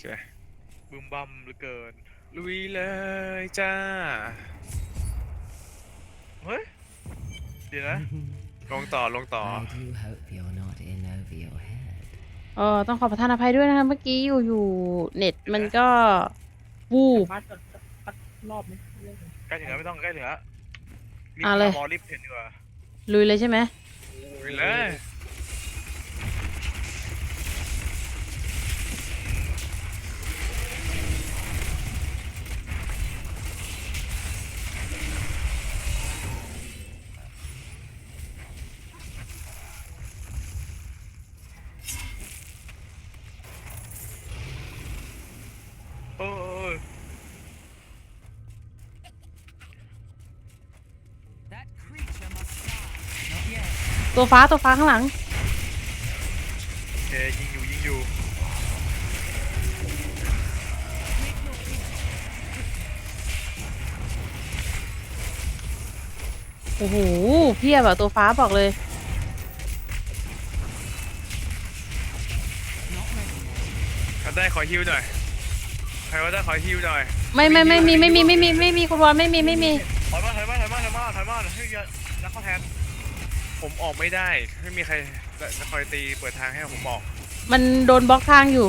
ใช่ไหมบึมบัมเหลือเกิน ลุยเลยจ้า เฮ้ย เดี๋ยวนะ ลงต่อลงต่อ I do hope you're not in over your head. เออต้องขอประทานอภัยด้วยนะคะเมื่อกี้อยู่อยู่เน็ตมันก็ วูบบ้านก็สักรอบไหมเรื่องใกล้ถึงแล้วไม่ต้องใกล้ถึงแล้วรีบเอาเลยรอรีบเห็นดีกว่าลุยเลยใช่ไหมลุยเลย ตัวฟ้าตัวฟ้าข้างหลัง โอเคยิงอยู่ยิงอยู่โอ้โหเพียบอะตัวฟ้าบอกเลย Not ready. เขาได้ขอฮิวหน่อยใครว่าได้ขอฮิวหน่อยไม่ไม่ไม่มีไม่มีไม่มีไม่มีคุณวอนไม่มีไม่มีถอยมาถอยมาถอยมาถอยมาถอยมาให้ยนักเข้าแทน ผมออกไม่ได้ ไม่มีใครจะคอยตีเปิดทางให้ผมออกมันโดนบล็อกทางอยู่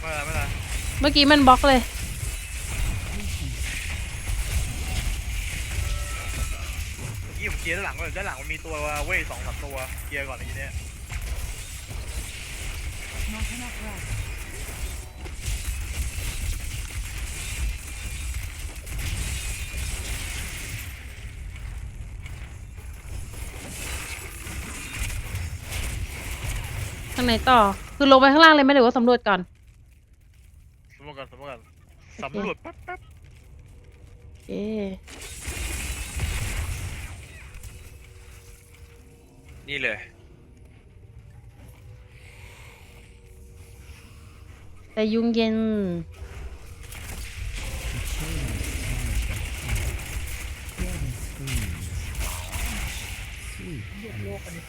ไม่เป็นไรไม่เป็นไรเมื่อกี้มันบล็อกเลย เมื่อกี้ผมเคลียร์ด้านหลังก่อนด้านหลังมันมีตัวเว้ยสองสามตัวเคลียร์ก่อนในทีเนี้ย Not enough rest. างไหนต่อ คือลงไปข้างล่างเลยไหมหรือว่าสำรวจก่อน สำรวจกันสำรวจกันสำรวจแป๊บแป๊บเอ๊ะนี่เลย แต่ยุงเย็น Hear the screams. Sweet. เรียกโลกอันนี้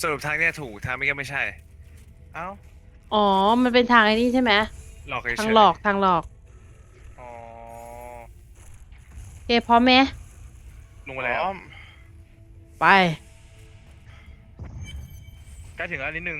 สรุปทางเนี้ยถูกทางไม่ก็ไม่ใช่ เอ้าอ๋อ มันเป็นทางไอ้นี่ใช่ไหมหลอกเฉยๆทางหลอกทางหลอกอ๋อโอเคพร้อมไหมลงมาแล้วอ๋อไปใกล้ถึงแล้วนิดนึง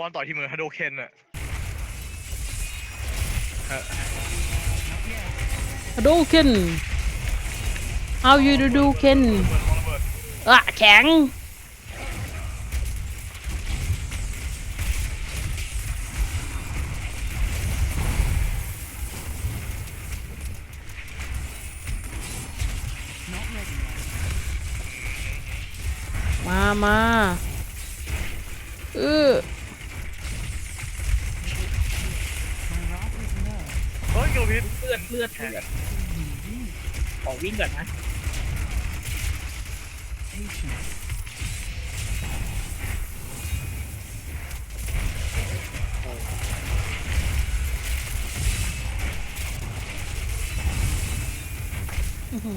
คุณวอนต่อที่มือฮาโดเคนอะฮาโดเคน how you do do เคนอะแข็งมามาเออ My wrath is nerve. เฮ้ยโยพิษ เลือ ดเลือดเลือดขอวิ่งก่อนนะ Patience. อื้อหือ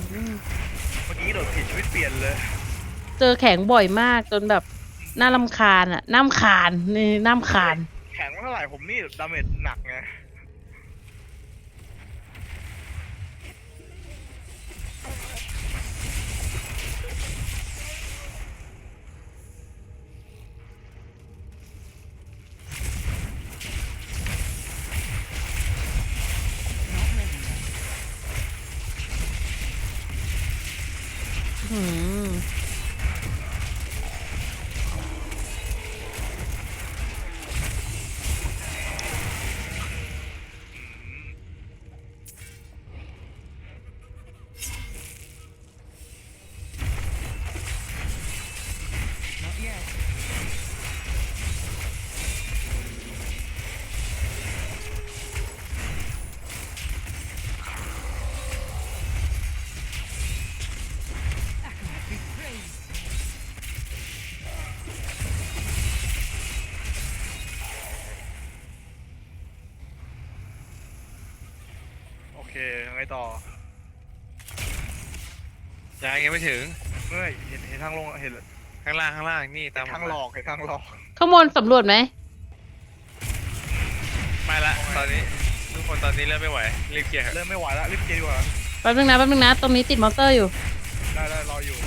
เมื่อกี้โดดผิดชีวิตเปลี่ยนเลยเจอแข็งบ่อยมากจนแบบน่ารำคาญอะน้ำคาญนี่น้ำคาญ แข็งไม่เท่าไหร่ผมนี่ดาเมจหนักไง อื้ ต่อยังยังไม่ถึงเมื่อเห็นเห็นทางลงเห็นข้างล่างข้างล่างนี่ตามทางหลอกเห็นทางหลอกข้างบนสำรวจไหมไม่ละตอนนี้ทุกคนตอนนี้เริ่มไม่ไหวรีบเคลียร์เถอะเริ่มไม่ไหวแล้วรีบเกียร์ดีกว่าแป๊บนึงนะแป๊บนึงนะ ตรงนี้ติดมอเตอร์อยู่ ได้ได้รออยู่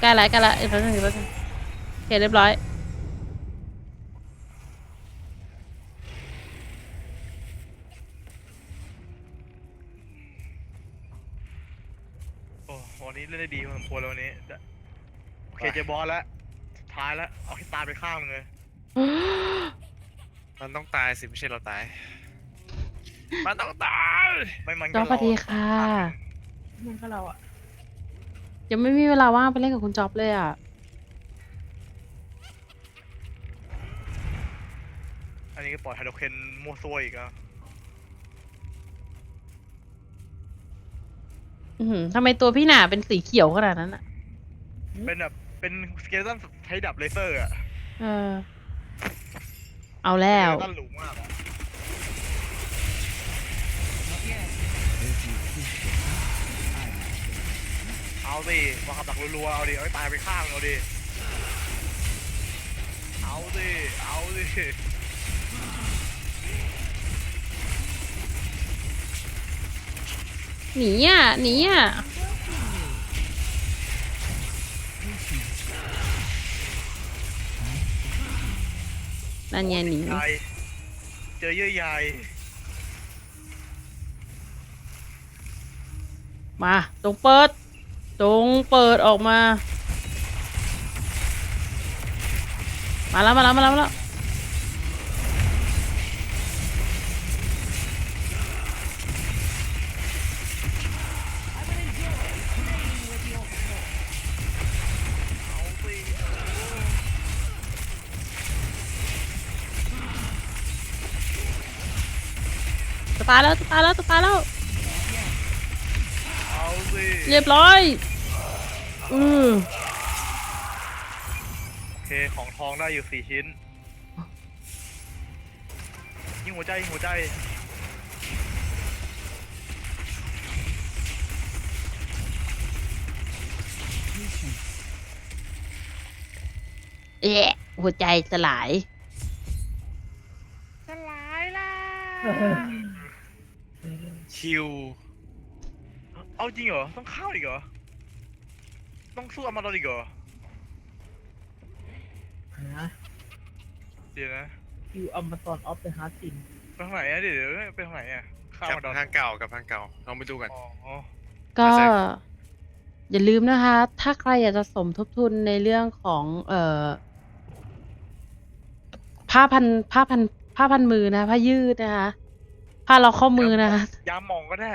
ใกล้ละใกล้ละอีกแป๊บนึงอีกแป๊บนึงโอเคเรียบร้อย โอ้วันนี้เล่นได้ดีพอสม ควรแล้ววันนี้โอเคเจอบอสแล้วสุดท้ายแล้วเอาให้ตายไปข้างหนึงเลย มันต้องตายสิไม่ใช่เราตาย มันต้องตาย ไม่มันจก็อบสวัสดีค่ะ มันก็เราอะยังไม่มีเวลาว่างไปเล่นกับคุณจ๊อบเลยอะ อันนี้ก็ปล่อยไฮโดรเคนมั่วซั่วอีกอะ อือหือทำไมตัวพี่หนาเป็นสีเขียวขนาดนั้นอะ เป็นแบบเป็นสเกลตันใช้ดับเลเซอร์อะเออ เอาแล้วสเกเลตันหรูมากอะ Not yet. เอาสิวางกับดักรัวๆเอาดิเอาให้ตายไปข้างเอาดิ เอาสิ เอาสิ หนีอะหนีอะนั่นไงหนีใหญ่เจอเยื่อใยมาจงเปิดจงเปิดออกมา มาแล้วมาแล้วมาแล้วมาแล้ว ตายแล้วจะตายแล้วจะตายแล้วเอาสิเรียบร้อยอือโอเคของทองได้อยู่สี่ชิ้น ยิงหัวใจยิงหัวใจ Patience. เอะหัวใจสลาย สลายล่ะ คิว เอาจริงเหรอ ต้องเข้าอีกเหรอ ต้องสู้อมาดอนอีกเหรอฮะเดี๋ยวนะคิวอัมมาตอนออฟเดอะฮาร์ดซินไปทางไหนอะเดี๋ยวเดี๋ยวไปทางไหนอะเข้ากับมาดอนทางเก่ากับทางเก่าลองไปดูกัน อ๋อ ก็ไม่ใช่อย่าลืมนะคะ ถ้าใครอยากจะสมทบทุนในเรื่องของเอ่อผ้าพันผ้าพันผ้าพันมือนะผ้ายืดนะคะ ผ้าล็อกข้อมือนะคะยามองก็ได้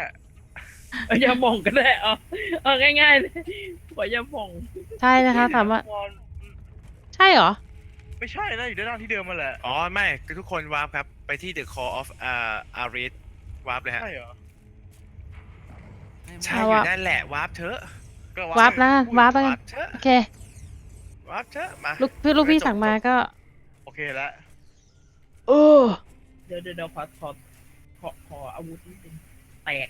เอาอย่ามองก็ได้เอาเอาง่ายๆเลยบอกอย่ามองใช่นะคะสามารถมองใช่เหรอ ไม่ใช่นะอยู่ด้านล่างที่เดิมมาแหละอ๋อไม่คือทุกคนวาร์ปครับ ไปที่ The Call of อ่า Arid วาร์ปเลยฮะใช่เหรอ I am ใช่เอาอยู่วะนั่นแหละวาร์ปเถอะก็วาร์ปแล้ววาร์ปแล้วกัวานร์ปเถอะโอเควาร์ปเถอะมาลูกพี่ลูกพี่จบสั่งมาก็ โอเคแล้วโอ้เดี๋ยวเดี๋ยวเดี๋ยวขอขอ ขอขออาวุธนิดนึงแตก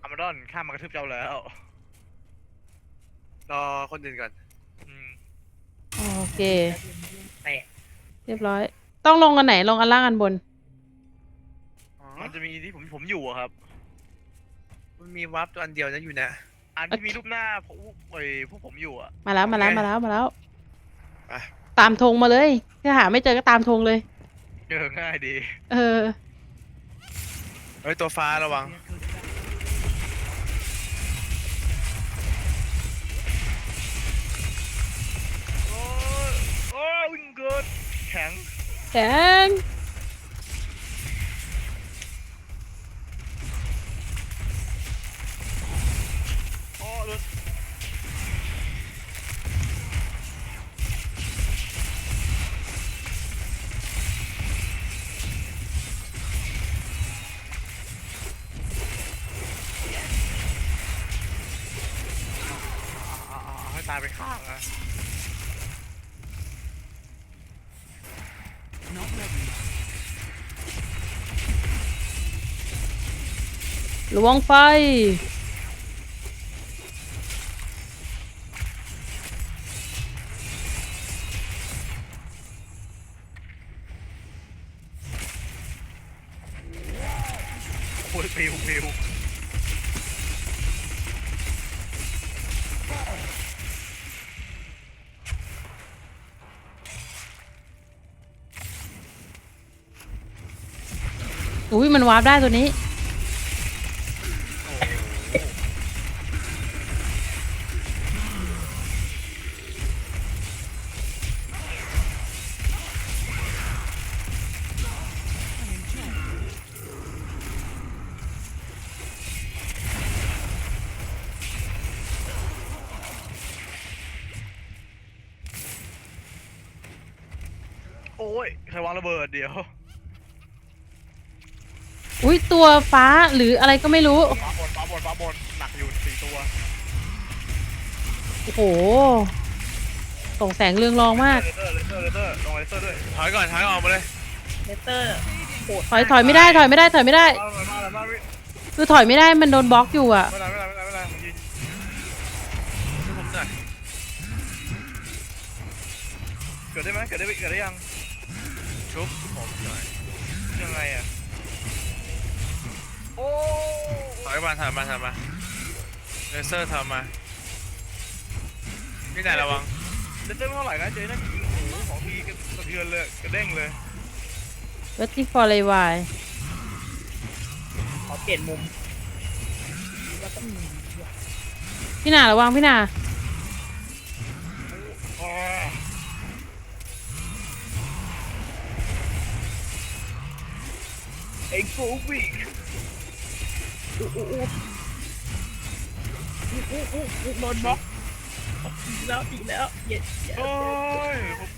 อามาดอนข้ามมากระทืบเจ้าแล้วรอคนอื่นก่อนอืมโอเค แตกเรียบร้อย ต้องลงกันไหน ลงอันล่างอันบน อ๋อมันจะมีที่ผมผมอยู่อะครับ มันมีวาร์ปตัวอันเดียวนะอยู่นะ อันที่มีรูปหน้าพวกเอ้ยพวกผมอยู่อะมาแล้วมาแล้วโอเคมาแล้วมาแล้ว ไป ตามธงมาเลย ถ้าหาไม่เจอก็ตามธงเลย เจอง่ายดี เออ เฮ้ย ตัวฟ้าระวัง โอ้ยโอ้ยวิ่งเกินแข็งแข็ง ระวังไฟโอ้ยฟิวฟิวอุ้ยมันวาร์ปได้ตัวนี้ ใครวางระเบิดเดี๋ยวอุ้ยตัวฟ้าหรืออะไรก็ไม่รู้ ฟ้าบนฟ้าบนฟ้าบนหนักอยู่สี่ตัวโอ้โหส่งแสงเรืองรองมาก เลเซอร์เลเซอร์เลเซอร์ลงเลเซอร์ด้วยถอยก่อนถอยออกมาเลยเลเตอร์โหดถอยถอยไม่ได้ถอยไม่ได้ถอยไม่ได้ มาเลยมาเลยมาเลยคือถอยไม่ได้มันโดนบล็อกอยู่อะ ไม่เป็นไรไม่เป็นไรไม่เป็นไรไม่เป็นไรผมยืนช่วยผมหน่อยเกิดได้ไหมเกิดได้เกิดได้ยัง ชุบผมหน่อยยังไงอะโอ้ถอยมาถอยมาถอยมาเลเซอร์ทำมาพี่นายระวังเลเซอร์ไม่เท่าไหร่นะเจ๊นั่นยิงโอ้โหสองทีกระเทือนเลยกระเด้งเลย waiting for a while ขอเปลี่ยนมุมแล้วก็มีพี่หนาระวังพี่หนา เอ็กโฟวิกอู้อู้อู้อู้อู้อู้โดนบล็อกอีกแล้วอีกแล้วเย็ดเย็ดโอ้ยผม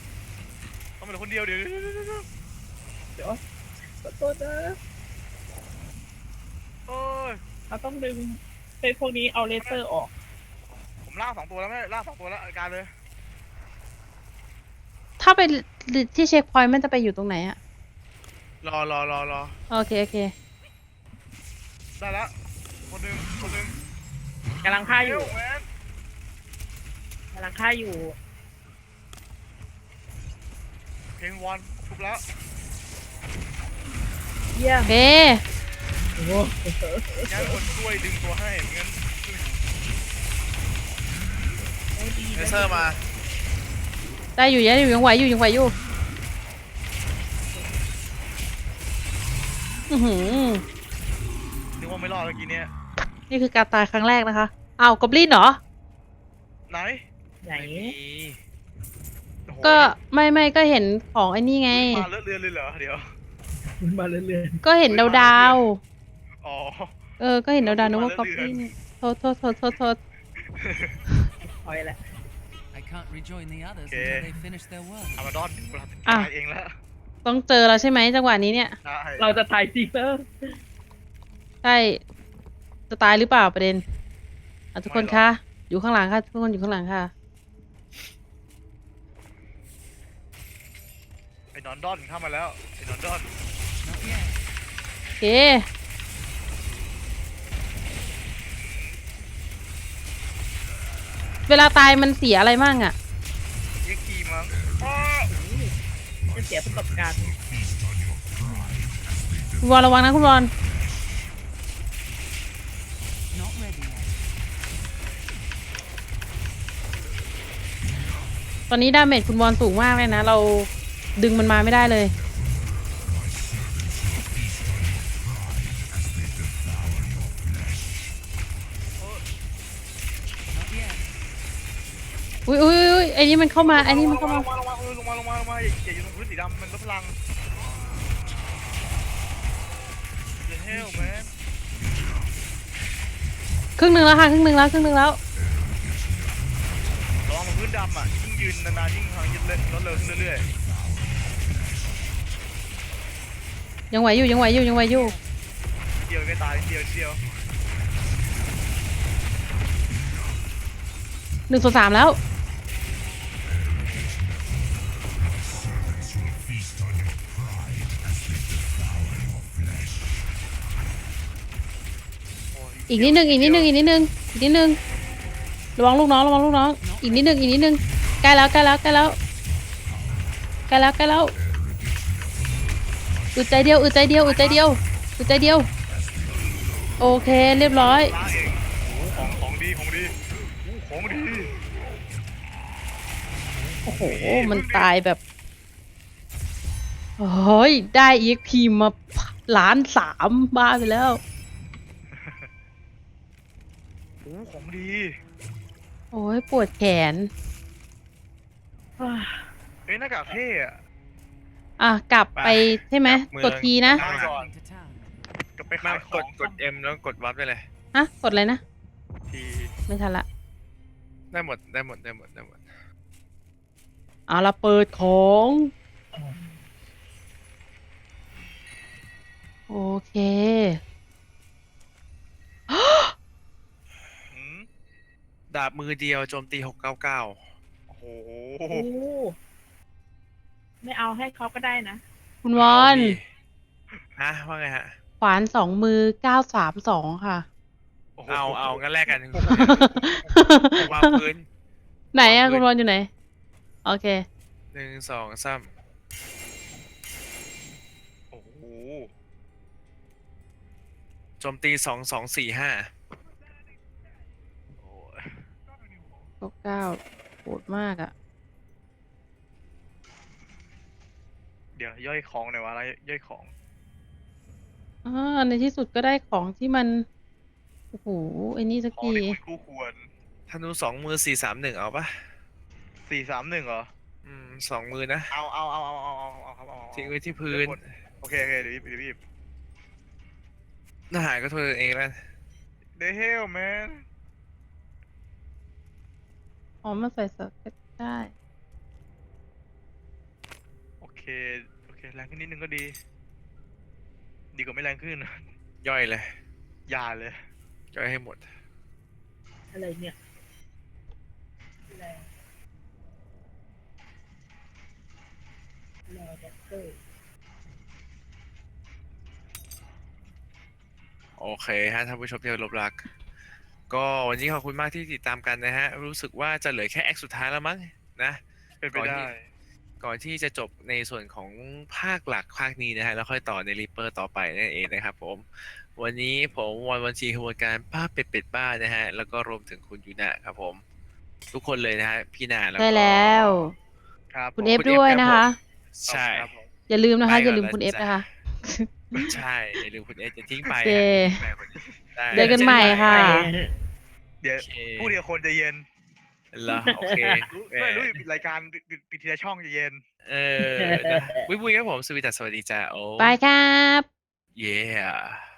ทำไมเหลคนเดียวเดี๋ยวเดี๋ยวเดี๋ยวเดี๋ยวเดี๋ยวขอโทษนะโอ้ยเราต้องดึงเป็นพวกนี้เอาเลเซอร์ออก ผมล่าสองตัวแล้วไม่ล่าสองตัวแล้วอาการเลยถ้าไปที่เช็คพอยต์มันจะไปอยู่ตรงไหนอะ รอรอรอรอโอเคโอเคได้แล้วคนหนึ่งคนหนึ่งกำลังฆ่าอยู่เร็วแมนกำลังฆ่าอยู่ เพลงวันทุบแล้วเยี่ยโอมเคโอ้โหย้ายคนช่วยดึงตัวให้ไม่งั้นได้ดีเลเซอร์มา ได้อยู่ยังอยู่ยังไหวอยู่ยังไหวอยู่ อื้อหือนึกว่าไม่รอดเมื่อกี้เนี้ยนี่คือการตายครั้งแรกนะคะอ้าวกอบลินเหรอ ไหนไหนโอ้โหก็ไม่ไม่ก็เห็นของไอ้นี่ไง มาเลือดเรือนเลยเหรอเดี๋ยว มันมาเรื่อยก็เห็นดาวดาวอ๋อ ๆเออ ก็เห็นดาวดาวๆนึกว่ากอบลินโทษโทษโทษโทษโทษๆถอยแหละ I can't rejoin the others until they finish their work. อามาดอนถึงเวลาอะตายเองแล้ว ต้องเจอแล้วใช่ไหมจังหวะนี้เนี่ยได้เราจะตายจริงเตอร์ใช่จะตายหรือเปล่าประเด็นอะทุกคนคะอยู่ข้างหลังค่ะทุกคนอยู่ข้างหลังค่ะไอ้นอนดอนเข้ามาแล้วไอ้นอนดอน Not yet. โอเคเวลาตายมันเสียอะไรมั่งอะ เอ็กคีมั้งอ้อ จะเสียประสบการณ์คุณบอลระวังนะคุณบอล Not ready yet. ตอนนี้ดาเมจคุณบอลสูงมากเลยนะ เราดึงมันมาไม่ได้เลย อุ้ยอุ้ยอุ้ยไอ้นี่มันเข้ามาไอ้นี่มันเข้ามา ลงมาลงมาลงมาลงมาลงมาอย่าอย่าอยู่ตรงพื้นสีดำมันลดพลังอย่าเฮลแมนครึ่งหนึ่งแล้วค่ะครึ่งหนึ่งแล้วครึ่งหนึ่งแล้วระวังมันพื้นดำอะยิ่งยืนนานๆยิ่งทางยิ่งเล่นลดเร็วขึ้นเรื่อยยังไหวอยู่ยังไหวอยู่ยังไหวอยู่ ๆเดียวไม่ตายเดียวเดียวหนึ่งส่วนสามแล้ว อีกนิดนึงอีกนิดนึงอีกนิดนึงอีกนิดนึงระวังลูกน้องระวังลูกน้อง อีกนิดนึงอีกนิดนึงใกล้แล้วใกล้แล้วใกล้แล้วใกล้แล้วใกล้แล้วอึดใจเดียวอึดใจเดียวอึดใจเดียวอึดใจเดียว โอเคเรียบร้อยล้างเองโอ้โหของของดีของดีโอ้โหของดีโอ้โหมันตายแบบโอ้ยได้เอ็กพีมาล้านสามบ้าไปแล้ว โอ้โหของดีโอ้ยปวดแขนเอ้ยหน้ากากเท่อะอะ กลับไปใช่ไหมกดทีนะไปก่อน to town. กลับไปมาขายขกอดงกด M แล้วกดวับได้เลยฮะ กดอะไรนะ ทีไม่ทันละ ได้หมดได้หมดได้หมดได้หมด เอาละเปิดของาบมือเดียวโจมตีหกเก้าเก้าโอ้โหโอ้ไม่เอาให้เขาก็ได้นะคุณวอนฮะว่าไงฮะ ขวานสองมือเก้าสามสองค่ะ โโหเอาเอางั้นแลกกันวางพื้น ไหนอะวางพื้นคุณวอนอยู่ไหน โอเค หนึ่งสองสามโอ้โหโจมตีสองสองสี่ห้า โอ้ย เก้าเก้าโหดมากอะเดี๋ยวย่อยของหน่อยวะอะไรย่อยของอ่าในที่สุดก็ได้ของที่มัน โอ้โหไอ้นี่สักของทีที่คุณคู่ควรธนูสองมือสี่สามหนึ่งเอาปะสี่สามหนึ่งเหรอ อืมสองมือนะเอาเอาเอาเอาเอาเอาเอาครับเอาเอาทิ้งไว้ที่พื้นโอเคโอเคเดี๋ยวรีบเดี๋ยวรีบทหารก็โทษตัวเองแล้ว The hell man อ๋อมาใส่สเก็ตได้ โอเค โอเค แรงขึ้นนิดนึงก็ดี ดีกว่าไม่แรงขึ้น ย่อยเลยอย่าเลย ย่อยให้หมด อะไรเนี่ยแรงแรงแดกเตอร์โอเคฮะท่านผู้ชมที่เคารพรัก ก็วันนี้ขอบคุณมากที่ติดตามกันนะฮะ รู้สึกว่าจะเหลือแค่แอคสุดท้ายแล้วมั้งนะ เป็นไปก่อนได้ที่ก่อนที่จะจบในส่วนของภาคหลักภาคนี้นะฮะ แล้วค่อยต่อในรีเปอร์ต่อไปนั่นเองนะครับผม วันนี้ผมวันวันชีขบวนการป้าเป็ดเป็ดบ้านะฮะ แล้วก็รวมถึงคุณยูนะครับผม ทุกคนเลยนะฮะ พี่นาแล้วก็ได้แล้ว ครับคุณผมเอฟคุณเอฟด้วยครับนะคะ ใช่ครับผมอย่าลืมนะคะไปอย่าลืมก่อนคุณเอฟแล้วนะคะ ใช่อย่าลืมคุณเอสจะทิ้งไปโอเคทิ้งไปคนนี้ได้เจอกันใหม่ค่ะ เดี๋ยวโอเคผู้เดียวคนจะเย็นเหรอโอเครู้แหมไม่รู้อยู่ปิดรายการปิดปิดปิดทีละช่องจะเย็น เออนะบุยบุยครับผมสวัสดีจ้าสวัสดีจ้าโอ้ไปครับ yeah